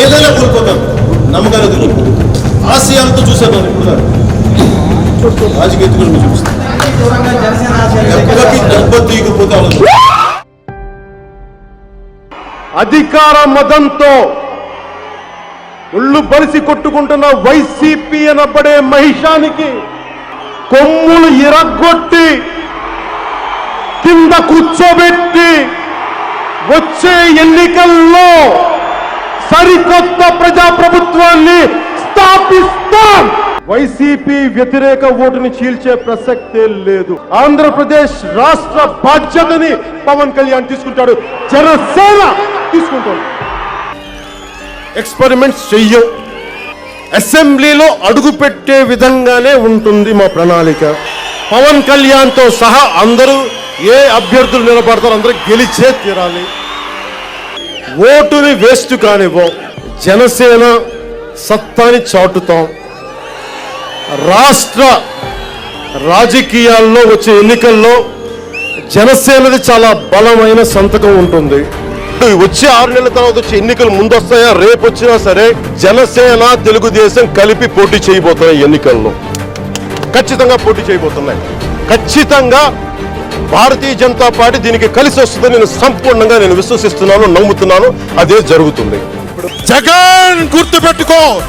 ఏదైనా కోల్పోతాం. నమ్మకాలు వదులుకోను ఆశయాలతో చూసాను ఇప్పుడు రాజకీయ చూపిస్తాను అధికార మదంతో ఒళ్ళు బలిసి కొట్టుకుంటున్న వైసీపీ అనబడే మహిషానికి కొమ్ములు ఇరగొట్టి కింద కూర్చోబెట్టి వచ్చే ఎన్నికల్లో సరికొత్త ప్రజాప్రభుత్వాన్ని స్థాపిస్తాం. వైసీపీ వ్యతిరేక ఓటుని చీల్చే ప్రసక్తే లేదు. ఆంధ్రప్రదేశ్ రాష్ట్ర బాధ్యతని పవన్ కళ్యాణ్ తీసుకుంటాడు. జనసేన తీసుకుంటాడు. ఎక్స్పెరిమెంట్స్ చెయ్యం. అసెంబ్లీలో అడుగు పెట్టే విధంగానే ఉంటుంది మా ప్రణాళిక. పవన్ కళ్యాణ్తో సహా అందరూ ఏ అభ్యర్థులు నిలబడతారో అందరూ గెలిచే తీరాలి. ఓటుని వేస్ట్ కానివ్వం జనసేన సత్తాని చాటుతాం. రాష్ట్ర రాజకీయాల్లో వచ్చే ఎన్నికల్లో జనసేనది చాలా బలమైన సంతకం ఉంటుంది. వచ్చే ఆరు నెలల తర్వాత వచ్చే ఎన్నికలు ముందొస్తాయా? రేపు వచ్చినా సరే జనసేన తెలుగుదేశం కలిపి పోటీ చేయబోతున్నాయి ఎన్నికల్లో. ఖచ్చితంగా పోటీ చేయబోతున్నాయి. ఖచ్చితంగా భారతీయ జనతా పార్టీ దీనికి కలిసి వస్తుందని నేను సంపూర్ణంగా నేను విశ్వసిస్తున్నాను నమ్ముతున్నాను. అదే జరుగుతుంది. జగన్ గుర్తుపెట్టుకో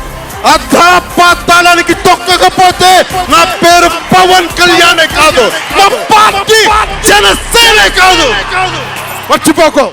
అర్ధపాతాళానికి తొక్కకపోతే నా పేరు పవన్ కళ్యాణే కాదు మా పార్టీ జనసేనే కాదు. మర్చిపోకో.